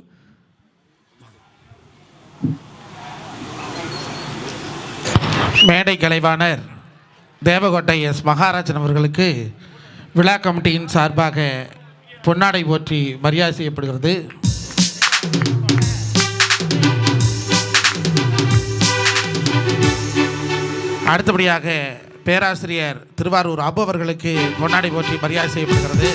[SPEAKER 4] மேடை கலைவாணர் தேவகோட்டை எஸ். மகாராஜன் அவர்களுக்கு விழா கமிட்டியின் சார்பாக பொன்னாடை போற்றி மரியாதை செய்யப்படுகிறது. அடுத்தபடியாக பேராசிரியர் திருவாரூர் அபு அவர்களுக்கு பொன்னாடை போற்றி மரியாதை செய்யப்படுகிறது.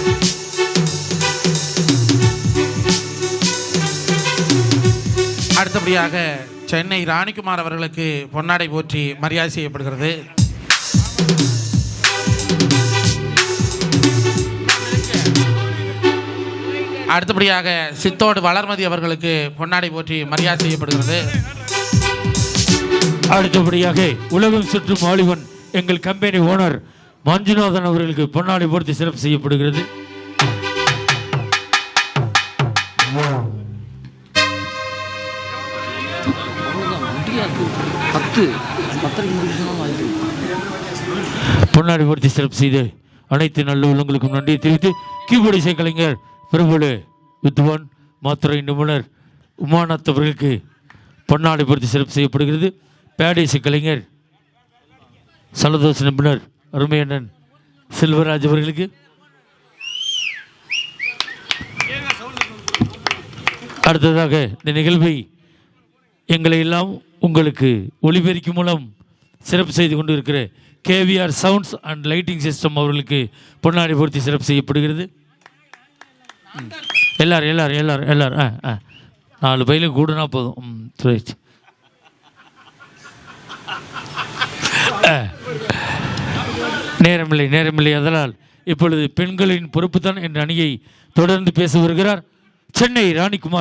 [SPEAKER 4] அடுத்தபடியாக சென்னை ராணிக்குமார் அவர்களுக்கு பொன்னாடை போற்றி மரியாதை செய்யப்படுகிறது. அடுத்தபடியாக சித்தோடு வளர்மதி அவர்களுக்கு பொன்னாடை போற்றி மரியாதை செய்யப்படுகிறது.
[SPEAKER 1] அடுத்தபடியாக உலகம் சுற்றும் வாலிபன் எங்கள் கம்பெனி ஓனர் மஞ்சுநாதன் அவர்களுக்கு பொன்னாடை போர்த்தி சிறப்பு செய்யப்படுகிறது. பொன்னாடி பூர்த்தி சிறப்பு செய்து அனைத்து நல்ல உள்ளங்களுக்கும் நன்றியை தெரிவித்து கீபோர்டு இசை கலைஞர் பிரபுலு வித்வான் மாத்திரை நிபுணர் உமாநாத் அவர்களுக்கு பொன்னாடை பொருத்தி சிறப்பு செய்யப்படுகிறது. பேடேசி கலைஞர் சலதோஷ நிபுணர் அருமையண்ணன் செல்வராஜ் அவர்களுக்கு. அடுத்ததாக இந்த நிகழ்வை எங்களை எல்லாம் உங்களுக்கு ஒளிபெருக்கி மூலம் சிறப்பு செய்து கொண்டு இருக்கிற KVR sounds and lighting system அவர்களுக்கு பொன்னாடி பொருத்தி சிறப்பு செய்யப்படுகிறது. எல்லாரும் எல்லாரும் எல்லாரும் எல்லாரும். ஆ ஆ. நாலு பையில கூடனா போதும். ம் ஆ. நேரமில்லை நேரமில்லை. அதனால் இப்பொழுது பெண்களின் பொறுப்புதான் என்ற அணியை தொடர்ந்து பேச வருகிறார் சென்னை ராணிக்குமார்.